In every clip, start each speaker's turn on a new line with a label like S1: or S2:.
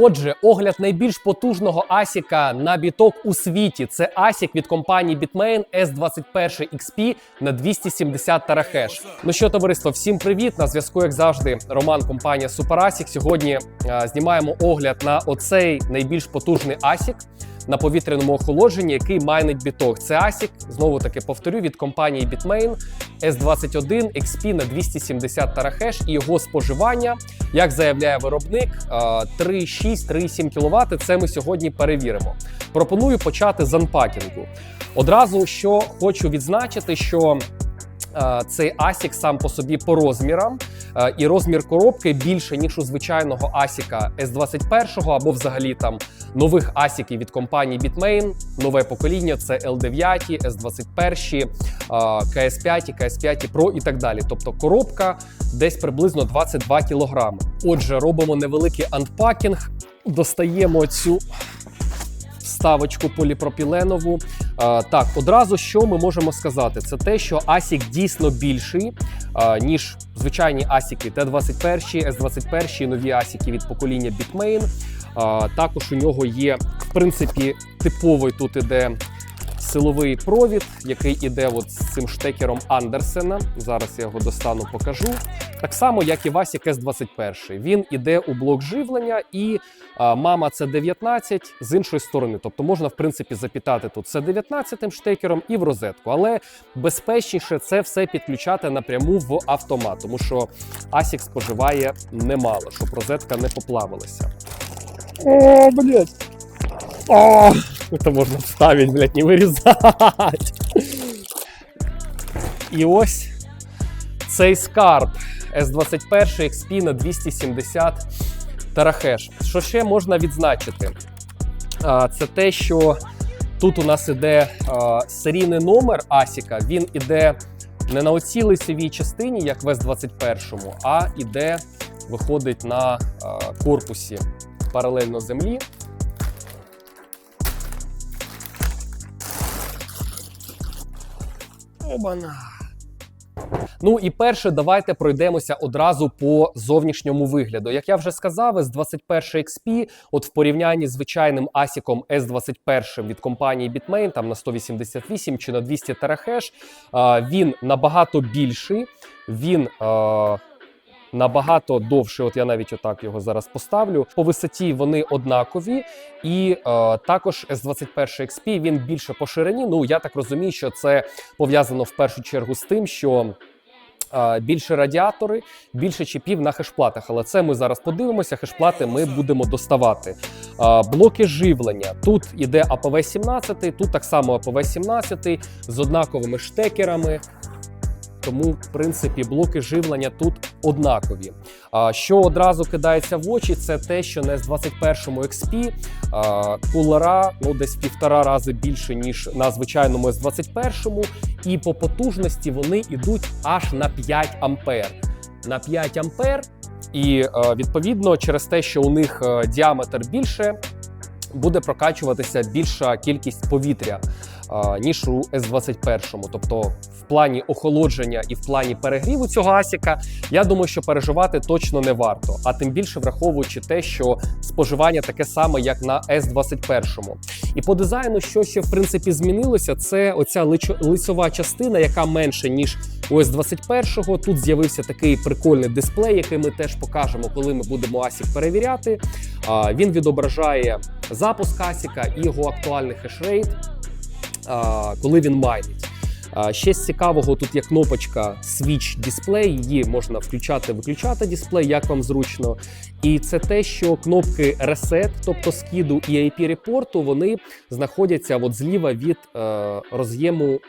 S1: Отже, огляд найбільш потужного асіка на біток у світі. Це асік від компанії Bitmain S21 XP на 270 терахеш. Ну що, товариство, всім привіт! На зв'язку, як завжди, Роман, компанія SuperASIC. Сьогодні а, знімаємо огляд на оцей найбільш потужний асік на повітряному охолодженні, який майнить біток. Це асік, знову таки повторю, від компанії Bitmain S21 XP на 270 терахеш і його споживання, як заявляє виробник, е, 3,6-3,7 кВт. Це ми сьогодні перевіримо. Пропоную почати з анпакінгу. Одразу що хочу відзначити, що е, цей асік сам по собі по розмірам, е, і розмір коробки більше ніж у звичайного асіка S21 або взагалі там нових асіків від компанії Bitmain. Нове покоління це L9, S21, KS5, KS5 Pro і так далі. Тобто коробка десь приблизно 22 кг. Отже, робимо невеликий анпакінг, достаємо цю вставочку поліпропіленову. Так, одразу що ми можемо сказати, це те, що ASIC дійсно більший, ніж звичайні ASIC Т-21, С-21, нові ASIC від покоління Bitmain. Також у нього є, в принципі, типовий тут іде силовий провід, який іде от з цим штекером Андерсена. Зараз я його достану, покажу. Так само, як і Васік S21. Він іде у блок живлення і а, мама це 19 з іншої сторони. Тобто можна, в принципі, запітати тут це 19 штекером і в розетку. Але безпечніше це все підключати напряму в автомат, тому що ASIC споживає немало, щоб розетка не поплавилася. О, блядь. Это можно вставить, блядь, не вирізати. І ось цей скарб S21 XP на 270 терахеш. Що ще можна відзначити? Це те, що тут у нас іде серійний номер Асіка. Він іде не на оцій лицевій частині, як в S21, а іде, виходить на корпусі паралельно землі. Обана. Ну і перше, давайте пройдемося одразу по зовнішньому вигляду. Як я вже сказав, s 21 XP, от в порівнянні з звичайним асіком S21 від компанії Bitmain, там на 188 чи на 200 терахеш, він набагато більший. Він набагато довший. От я навіть отак його зараз поставлю. По висоті вони однакові, і е, також S21 XP він більше по ширині. Ну я так розумію, що це пов'язано в першу чергу з тим, що. е, Більше радіатори, більше чіпів на хешплатах, але це ми зараз подивимося. Хешплати ми будемо доставати. Е, Блоки живлення. Тут іде АПВ 17, тут так само АПВ 17 з однаковими штекерами. Тому, в принципі, блоки живлення тут однакові. А, Що одразу кидається в очі, це те, що на S21 XP а, кулера ну, десь в півтора рази більше, ніж на звичайному S21, і по потужності вони йдуть аж на 5 ампер. На 5 ампер, і відповідно через те, що у них е, діаметр більше, буде прокачуватися більша кількість повітря ніж у S21. Тобто, в плані охолодження і в плані перегріву цього асіка, я думаю, що переживати точно не варто. А тим більше враховуючи те, що споживання таке саме, як на S21. І по дизайну, що ще в принципі змінилося, це оця лицьова частина, яка менше ніж у S21. Тут з'явився такий прикольний дисплей, який ми теж покажемо, коли ми будемо асік перевіряти. Він відображає запуск асіка і його актуальний хешрейт коли він майнить. Ще з цікавого тут є кнопочка Switch Display, її можна включати, виключати дисплей, як вам зручно. І це те, що кнопки Reset, тобто скіду і IP репорту, вони знаходяться от зліва від е, роз'єму е,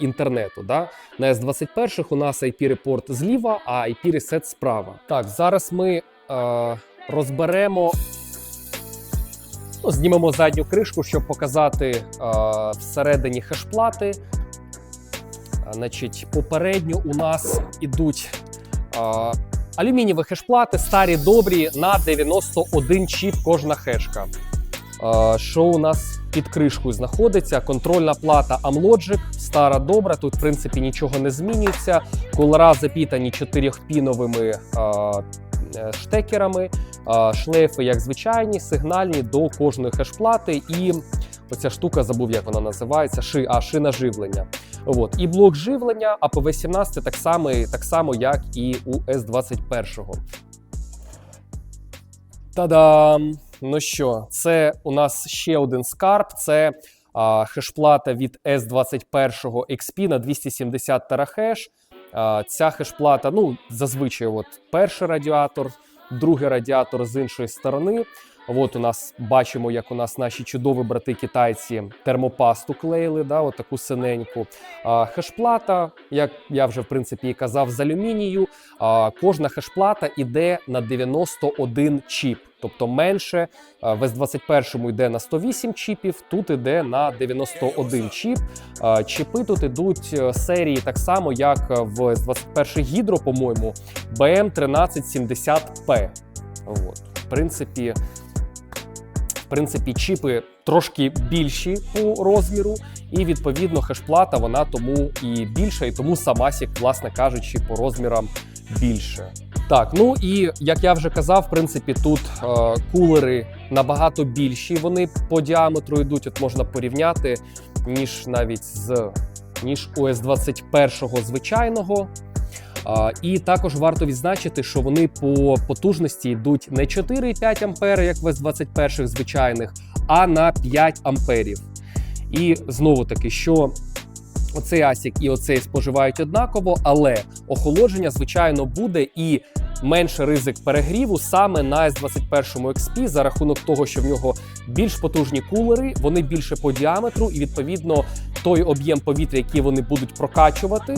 S1: інтернету. Да? На S21 у нас IP репорт зліва, а IP Reset справа. Так, зараз ми е, розберемо Ну, знімемо задню кришку, щоб показати е, всередині хешплати. А, Значить, попередньо у нас ідуть е, алюмінієві хешплати, старі добрі на 91 чіп кожна хешка. Е, що у нас під кришкою знаходиться? Контрольна плата Amlogic, стара добра. Тут, в принципі, нічого не змінюється. Кулера запітані 4-піновими е, е, штекерами, шлейфи як звичайні, сигнальні до кожної хешплати. І оця штука забув, як вона називається. Ши, а шина живлення. От. І блок живлення АПВ-17 так само, так само, як і у С-21. Та-дам! Ну що, це у нас ще один скарб. Це а, хешплата від S21 XP на 270 терахеш. Ця хешплата, ну, зазвичай, от перший радіатор, другий радіатор з іншої сторони. От у нас бачимо, як у нас наші чудові брати китайці термопасту клеїли, да, от таку синеньку. А, хешплата, як я вже в принципі і казав, з алюмінію. А, кожна хешплата іде на 91 чіп. Тобто менше в S21 йде на 108 чіпів, тут іде на 91 чіп. Чіпи тут ідуть е, серії так само, як в S21 Hydro, по-моєму, BM1370P. От. В принципі, в принципі, чіпи трошки більші по розміру, і відповідно хешплата вона тому і більша, і тому сама сік, власне кажучи, по розмірам більше. Так, ну і як я вже казав, в принципі, тут е, кулери набагато більші. Вони по діаметру йдуть, от можна порівняти, ніж навіть з ніж у С21 звичайного. І також варто відзначити, що вони по потужності йдуть не 4,5 ампери, як в С21 звичайних, а на 5 амперів. І знову таки, що оцей асік і оцей споживають однаково, але охолодження, звичайно, буде і менше ризик перегріву саме на S21 XP за рахунок того, що в нього більш потужні кулери, вони більше по діаметру, і відповідно той об'єм повітря, який вони будуть прокачувати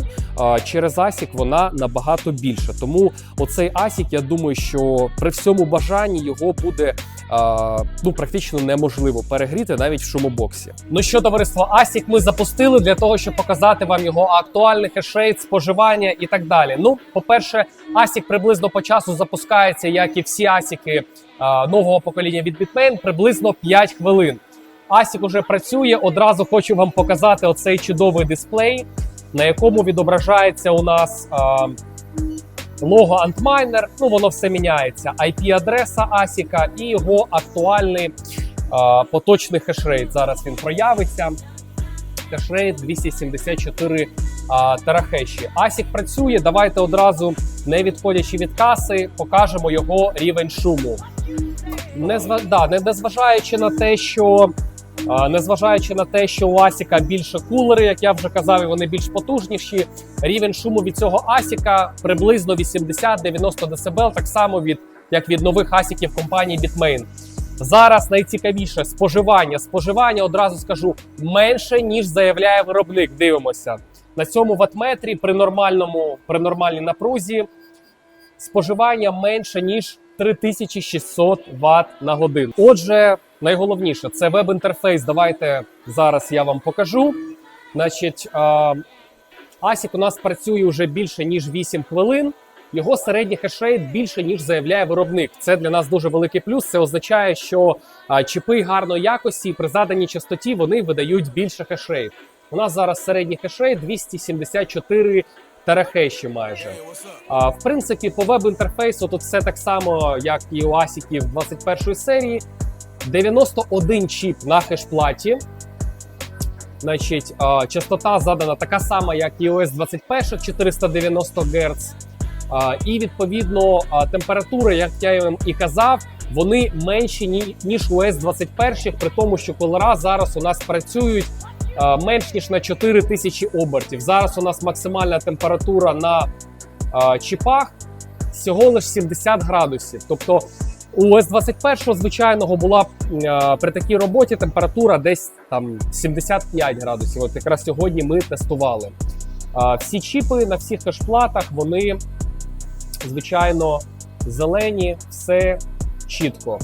S1: через асік, вона набагато більша. Тому оцей асік, я думаю, що при всьому бажанні його буде ну практично неможливо перегріти навіть в шумобоксі. Ну що, товариство, асік ми запустили для того, щоб показати вам його актуальний хешрейт, споживання і так далі. Ну, по-перше, асік приблизно по часу запускається, як і всі асіки нового покоління від Bitmain, приблизно 5 хвилин. Асік уже працює. Одразу хочу вам показати оцей чудовий дисплей, на якому відображається у нас а, лого Antminer. Ну воно все міняється. IP-адреса Асіка і його актуальний а, поточний хешрейт. Зараз він проявиться. Хешрейт 274 а, терахеші. Асік працює. Давайте одразу, не відходячи від каси, покажемо його рівень шуму. Не зва... да, не незважаючи на те, що незважаючи на те, що у Асіка більше кулери, як я вже казав, і вони більш потужніші. Рівень шуму від цього Асіка приблизно 80-90 дБ, так само від як від нових асіків компанії Bitmain. Зараз найцікавіше споживання. Споживання одразу скажу менше ніж заявляє виробник. Дивимося на цьому ватметрі при нормальному при нормальній напрузі. Споживання менше ніж 3600 Вт на годину. Отже, найголовніше це веб-інтерфейс. Давайте зараз я вам покажу. Значить, ASIC у нас працює вже більше ніж 8 хвилин. Його середній хешрейт більше ніж заявляє виробник. Це для нас дуже великий плюс. Це означає, що чіпи гарної якості при заданій частоті вони видають більше хешрейт. У нас зараз середній хешрейт 274 терахеші майже. А, в принципі, по веб-інтерфейсу тут все так само, як і у асіків 21 серії. 91 чіп на хешплаті. Значить, а, частота задана така сама, як і ОС 21 490 Гц. А, і відповідно а, температури, як я вам і казав, вони менші ні- ніж у С-21, при тому, що колора зараз у нас працюють менш ніж на 4000 обертів. Зараз у нас максимальна температура на чіпах всього лише 70 градусів. Тобто у С-21 звичайного була при такій роботі температура десь там 75 градусів. От якраз сьогодні ми тестували. Всі чіпи на всіх хешплатах вони звичайно, зелені, все чітко.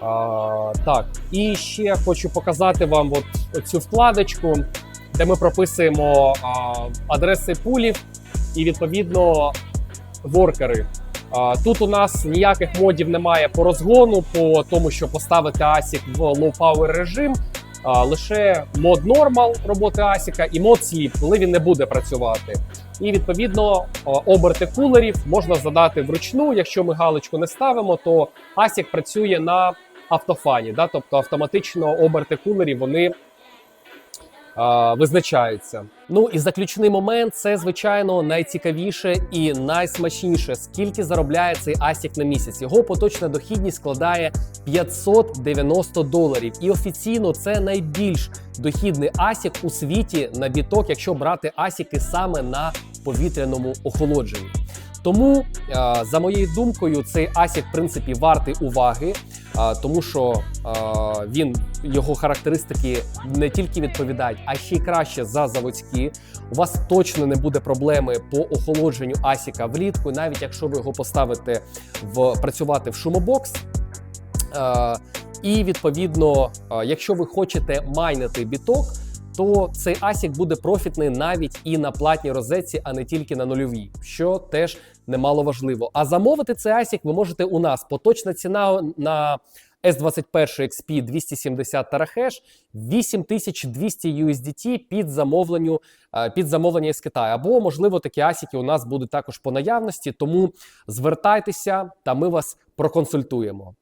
S1: А, так, і ще хочу показати вам от цю вкладочку, де ми прописуємо а, адреси пулів і відповідно воркери. А, тут у нас ніяких модів немає по розгону, по тому, що поставити ASIC в low power режим. А, лише мод Normal роботи ASIC і мод Sleep, коли він не буде працювати. І відповідно оберти кулерів можна задати вручну. Якщо ми галочку не ставимо, то ASIC працює на автофані, да? тобто автоматично оберти кулерів вони а, визначаються. Ну і заключний момент це звичайно найцікавіше і найсмачніше. Скільки заробляє цей ASIC на місяць? Його поточна дохідність складає 590 доларів. І офіційно це найбільш дохідний ASIC у світі на біток, якщо брати ASIC саме на повітряному охолодженні. Тому, за моєю думкою, цей ASIC, в принципі, вартий уваги, тому що він його характеристики не тільки відповідають, а ще й краще за заводські. У вас точно не буде проблеми по охолодженню Асіка влітку, навіть якщо ви його поставите в працювати в шумобокс. І відповідно, якщо ви хочете майнити біток, то цей ASIC буде профітний навіть і на платній розетці, а не тільки на нульовій, що теж немало важливо. А замовити цей ASIC ви можете у нас. Поточна ціна на S21 XP 270 терахеш 8200 USDT під замовленню е, під замовлення з Китаю. Або можливо такі асіки у нас будуть також по наявності. Тому звертайтеся, та ми вас проконсультуємо.